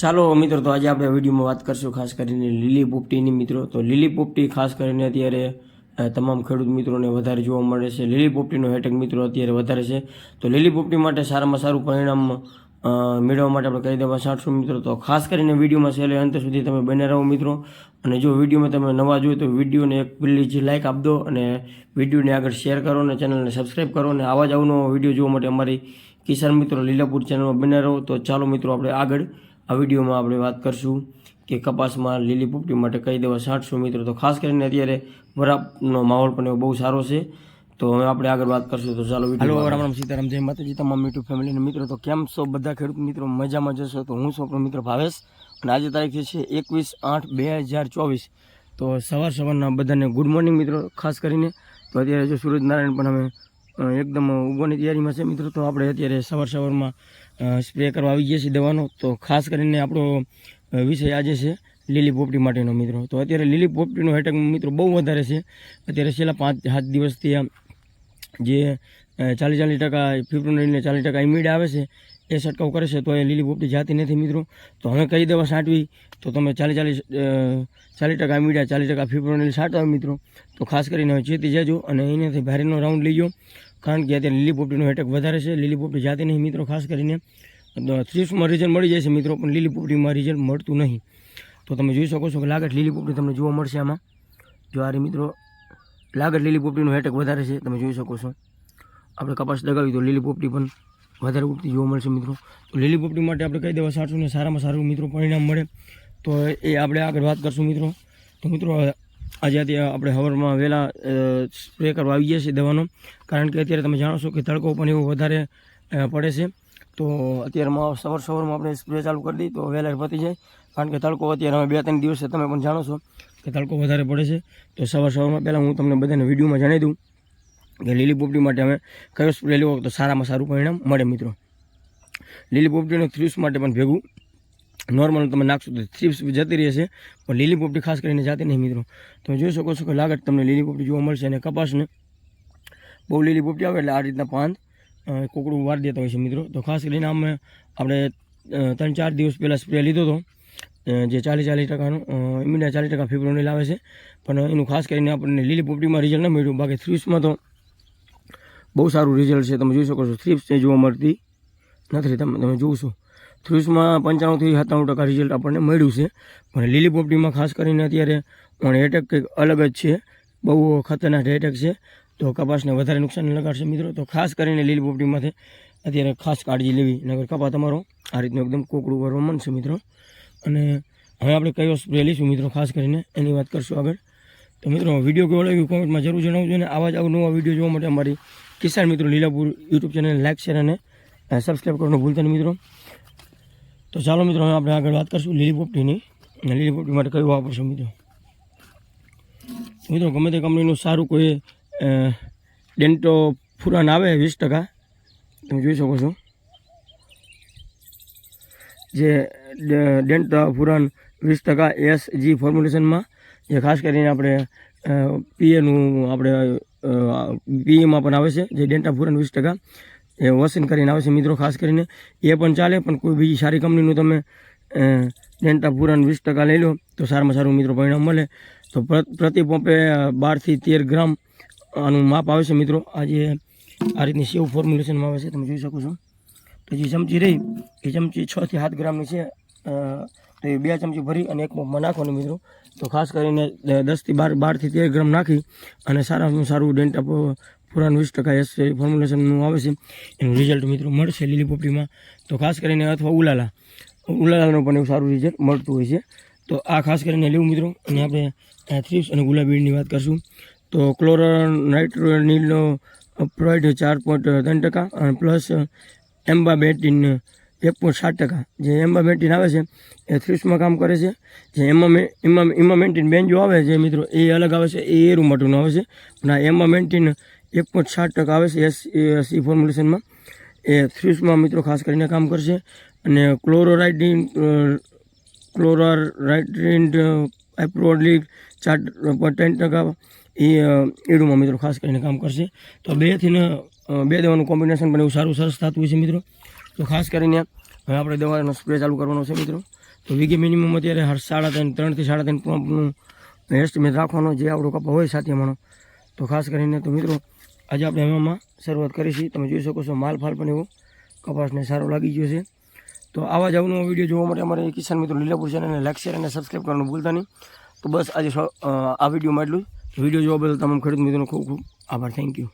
ચાલો મિત્રો, તો આજે આપણે વિડીયોમાં વાત કરશું ખાસ કરીને લીલી પોપટીની મિત્રો. તો લીલી પોપટી ખાસ કરીને અત્યારે તમામ ખેડૂત મિત્રોને વધારે જોવા મળે છે. લીલી પોપટીનો હેટેક મિત્રો અત્યારે વધારે છે. તો લીલી પોપટી માટે સારામાં સારું પરિણામ મેળવવા માટે આપણે કહી દેવા સાંઠશું મિત્રો. તો ખાસ કરીને વિડીયોમાં છેલ્લે અંત સુધી તમે બને રહો મિત્રો. અને જો વિડીયોમાં તમે નવા જોયો તો વિડીયોને એક પ્લીઝ લાઇક આપી દો અને વિડીયોને આગળ શેર કરો અને ચેનલને સબસ્ક્રાઈબ કરો. અને આવા જ આવનો વીડિયો જોવા માટે અમારી કિસાન મિત્રો લીલાપુર ચેનલમાં બને રહો. તો ચાલો મિત્રો, આપણે આગળ આ વિડીયોમાં આપણે વાત કરશું કે કપાસમાં લીલી પોપટી માટે કઈ દવા છાંટશું મિત્રો? તો ખાસ કરીને અત્યારે વરાપનો માહોલ પણ એવો બહુ સારો છે. તો હવે આપણે આગળ વાત કરશું. તો ચાલો વીડિયો રામ રામ સીતારામ જય માતાજી તમામ યુટ્યુબ ફેમિલીના મિત્રો. તો કેમ છો બધા ખેડૂત મિત્રો? મજામાં જશો તો હું છું આપણો મિત્ર ભાવેશ. અને આજે તારીખ છે એકવીસ આઠ બે હજાર ચોવીસ. તો સવાર સવારના બધાને ગુડ મોર્નિંગ મિત્રો ખાસ કરીને. તો અત્યારે જો સૂરજનારાયણ પણ અમે એકદમ ઉગવાની તૈયારીમાં છે. મિત્રો, તો આપણે અત્યારે સવાર સવારમાં સ્પ્રે કરવા આવી ગયા છીએ દવાનો. તો ખાસ કરીને આપણો વિષય આજે છે લીલી પોપટી માટેનો, મિત્રો. તો અત્યારે લીલી પોપટીનો હેટેક મિત્રો, બહુ વધારે છે. અત્યારે છેલ્લા પાંચ, સાત દિવસથી આમ જે ચાલીસ ચાલીસ ટકા, ફેબ્રુઆરીને ચાલીસ ટકા ઇમીડ આવે છે, એ છંટકાવ કરે છે, તો એ લીલી પોપટી જાતી નથી, મિત્રો. તો હવે કઈ દવા છાંટવી? તો તમે ચાલીસ ચાલીસ ચાલીસ ટકા મીડિયા ચાલીસ ટકા ફેબ્રુઆરી છાંટવા મિત્રો. તો ખાસ કરીને હવે ચેતી જજો અને એનાથી ભારેનો રાઉન્ડ લઈ કારણ કે અત્યારે લીલી પોપટીનો એટેક વધારે છે. લીલી પોપટી જાતે નહીં, મિત્રો, ખાસ કરીને થ્રીસમાં રિઝલ્ટ મળી જાય છે મિત્રો, પણ લીલી પોપટીમાં રિઝલ્ટ મળતું નહીં. તો તમે જોઈ શકો છો કે લાગત લીલી પોપટી તમને જોવા મળશે આમાં. જો આ મિત્રો, લાગત લીલી પોપટીનો એટેક વધારે છે, તમે જોઈ શકો છો. આપણે કપાસ દગાવી તો લીલી પોપટી પણ વધારે ઉપરથી જોવા મળશે મિત્રો. તો લીલી પોપટી માટે આપણે કહી દેવા સાચું ને સારામાં સારું મિત્રો પરિણામ મળે. તો એ આપણે આગળ વાત કરશું મિત્રો. તો મિત્રો આજે અત્યારે આપણે હવારમાં વહેલા સ્પ્રે કરવા આવી ગયા છીએ દવાનો. કારણ કે અત્યારે તમે જાણો છો કે તડકો પણ એવો વધારે પડે છે. તો અત્યારમાં સવાર સવારમાં આપણે સ્પ્રે ચાલુ કરી દઈએ તો વહેલા પતી જાય. કારણ કે તડકો અત્યારે અમે બે ત્રણ દિવસે તમે પણ જાણો છો કે તડકો વધારે પડે છે. તો સવાર સવારમાં પહેલાં હું તમને બધાને વિડીયોમાં જણાવી દઉં કે લીલી પોપટી માટે અમે કયો સ્પ્રે લેવો તો સારામાં સારું પરિણામ મળે મિત્રો. લીલી પોપટીનો થ્રીસ માટે પણ ભેગું નોર્મલ તમે નાખશો તો થ્રીપ્સ જતી રહેશે. પણ લીલી પોપટી ખાસ કરીને જાતી નહીં મિત્રો. તમે જોઈ શકો છો કે લાગત તમને લીલી પોપટી જોવા મળશે અને કપાસને બહુ લીલી પોપટી આવે એટલે આ રીતના પાંદ અ, કોકડું વાર દેતા હોય છે મિત્રો. તો ખાસ કરીને અમે આપણે ત્રણ ચાર દિવસ પહેલાં સ્પ્રે લીધો હતો જે ચાલીસ ચાલીસ ટકાનું ઇમ્યુનિટી ચાલીસ ટકા ફેબ્રુઆરી લાવે છે. પણ એનું ખાસ કરીને આપણને લીલી પોપટીમાં રિઝલ્ટ ન મળ્યું. બાકી થ્રીપ્સમાં તો બહુ સારું રિઝલ્ટ છે. તમે જોઈ શકો છો થ્રીપ્સ જોવા મળતી નથી. તમે તમે જોશો થ્રીપ્સમાં પંચાણુંથી સત્તાણું ટકા રિઝલ્ટ આપણને મળ્યું છે. પણ લીલી પોપટીમાં ખાસ કરીને અત્યારે પણ એટેક કંઈક અલગ જ છે. બહુ ખતરનાક એટેક છે. તો કપાસને વધારે નુકસાન લગાડશે મિત્રો. તો ખાસ કરીને લીલી પોપટીમાંથી અત્યારે ખાસ કાળજી લેવી. નગર કપા તમારો આ રીતનું એકદમ કોકડું ભરવા માંડશે મિત્રો. અને હવે આપણે કયો સ્પ્રે લઈશું મિત્રો, ખાસ કરીને એની વાત કરશું આગળ. તો મિત્રો, વીડિયો કેવો લાગ્યો કોમેન્ટમાં જરૂર જણાવજો અને આવા જ અવનવા વીડિયો જોવા માટે અમારી કિસાન મિત્રો Lilapur YouTube channel like share અને સબસ્ક્રાઈબ કરવાનું ભૂલતા નહીં મિત્રો. તો ચાલો મિત્રો, હવે આપણે આગળ વાત કરીશું લીલી પોપટીની લીલી પોપટી માટે કયું વાપરશું મિત્રો? મિત્રો, ગમે તે કંપનીનું સારું કોઈ ડેન્ટો ફુરાન આવે વીસ ટકા, તમે જોઈ શકો છો. જે ડેન્ટા ફુરાન વીસ ટકા એસ જી ફોર્મ્યુલેશનમાં, જે ખાસ કરીને આપણે પીએનું આપણે પીએમાં પણ આવે છે, જે ડેન્ટા ફુરાન વીસ ટકા. એ વોશિંગ કરીને આવશે મિત્રો, ખાસ કરીને એ પણ ચાલે, પણ કોઈ બીજી સારી કંપનીનું તમે ડેન્ટા પૂરાને વીસ ટકા લઈ લો, તો સારામાં સારું મિત્રો પરિણામ મળે. તો પ્ર- પ્રતિ પંપે બારથી તેર ગ્રામ આનું માપ આવે છે મિત્રો. આજે આ રીતની સેવ ફોર્મ્યુલેશનમાં આવે છે, તમે જોઈ શકો છો. તો જે ચમચી રહી, એ ચમચી છ થી સાત ગ્રામની છે તો એ બે ચમચી ભરી અને એક પંપમાં નાખવાનું મિત્રો. તો ખાસ કરીને દસથી બાર બારથી તેર ગ્રામ નાખી અને સારામાં સારું ડેન્ટા પુરાણ વીસ ટકા એસ ફોર્મ્યુલેશનનું આવે છે. એનું રિઝલ્ટ મિત્રો મળશે લીલી પોપડીમાં તો ખાસ કરીને અથવા ઉલાલા. ઉલાલાનું પણ એવું સારું રિઝલ્ટ મળતું હોય છે. તો આ ખાસ કરીને લેવું મિત્રો. અને આપણે થ્રીપ્સ અને ગુલાબીની વાત કરશું. તો ક્લોરન નાઇટ્રોનિલનો પ્રોઇડ ચાર પોઈન્ટ ત્રણ ટકા અને પ્લસ એમ્બાબેટિન એક પોઈન્ટ સાત ટકા. જે એમ્બામેન્ટિન આવે છે, એ થ્રીપ્સમાં કામ કરે છે. જે એમામે ઇમા ઇમામેન્ટિન બેન્જો આવે છે મિત્રો એ અલગ આવે છે, એ એરું માટેનું આવે છે. અને આ એમામેન્ટિન એક પોઈન્ટ સાત ટકા આવે છે એસ સી ફોર્મ્યુલેશનમાં એ થ્રીસમાં મિત્રો ખાસ કરીને કામ કરશે. અને ક્લોરોરાઇડિન ક્લોરારાઇટ્રિન આઇપ્રોલિક ચાર ત્રણ ટકા એ એડુમાં મિત્રો ખાસ કરીને કામ કરશે. તો બેથી ને બે દવાનું કોમ્બિનેશન પણ એવું સારું સરસ થતું હોય છે મિત્રો. તો ખાસ કરીને હવે આપણે દવાનો સ્પ્રે ચાલુ કરવાનો છે મિત્રો. તો વીઘે મિનિમમ અત્યારે સાડા ત્રણ, ત્રણથી સાડા ત્રણ પંપનું એસ્ટિમેટ રાખવાનો, જે આપણો કપા હોય સાથિયામાંનો તો ખાસ કરીને તો મિત્રો, આજે આપણે એમાં શરૂઆત કરીશી. તમે જોઈ શકો છો, માલ ફાલ પણ એવો કપાસને સારો લાગી ગયો છે. તો આવા જ અવનવો વીડિયો જોવા માટે અમારે કિસાન મિત્રો લીલાપુર ચેનલને લાઈક, શેર અને સબસ્ક્રાઈબ કરવાનું ભૂલતા નહીં. તો બસ આજે આ વિડીયોમાં એટલું વીડિયો જોવા બદલ તમામ ખેડૂત મિત્રોનો ખૂબ ખૂબ આભાર. Thank you